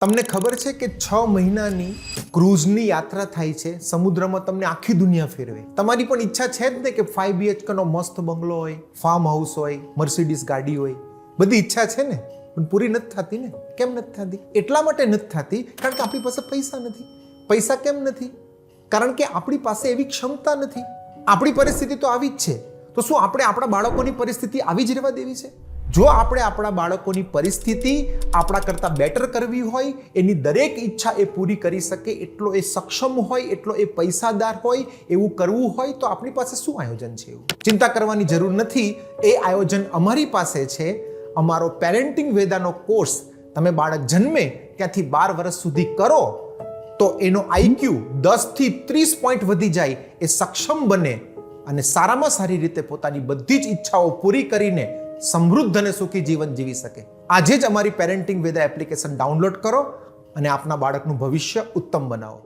તમને ખબર છે કે છ મહિનાની ક્રૂઝની યાત્રા થાય છે, સમુદ્રમાં તમને આખી દુનિયા ફેરવે. તમારી પણ ઈચ્છા છે જ ને કે ફાઈવ બીએચકેનો મસ્ત બંગલો હોય ફાર્મ હાઉસ હોય મર્સિડીઝ ગાડી હોય. બધી ઈચ્છા છે ને, પણ પૂરી નથી થતી ને. કેમ નથી થતી? એટલા માટે નથી થતી, કારણ કે આપણી પાસે પૈસા નથી. પૈસા કેમ નથી? કારણ કે આપણી પાસે એવી ક્ષમતા નથી. આપણી પરિસ્થિતિ તો આવી જ છે. તો શું આપણે આપણા બાળકોની પરિસ્થિતિ આવી જ રહેવા દેવી છે? જો આપણે આપણા બાળકોની પરિસ્થિતિ આપણા કરતાં બેટર કરવી હોય, એની દરેક ઈચ્છા એ પૂરી કરી શકે, એટલો એ સક્ષમ હોય, એટલો એ પૈસાદાર હોય, એવું કરવું હોય, તો આપણી પાસે શું આયોજન છે એવું? ચિંતા કરવાની જરૂર નથી. એ આયોજન અમારી પાસે છે. અમારો પેરેન્ટિંગ વેદાનો કોર્સ તમે બાળક જન્મે ત્યાંથી બાર વર્ષ સુધી કરો, તો એનો આઈક્યુ દસથી ત્રીસ પોઈન્ટ વધી જાય, એ સક્ષમ બને અને સારામાં સારી રીતે પોતાની બધી જ ઈચ્છાઓ પૂરી કરીને સમૃદ્ધ અને સુખી જીવન જીવી શકે. આજે જ અમારી પેરેન્ટિંગ વેદા એપ્લિકેશન ડાઉનલોડ કરો અને આપના બાળકનું ભવિષ્ય ઉત્તમ બનાવો.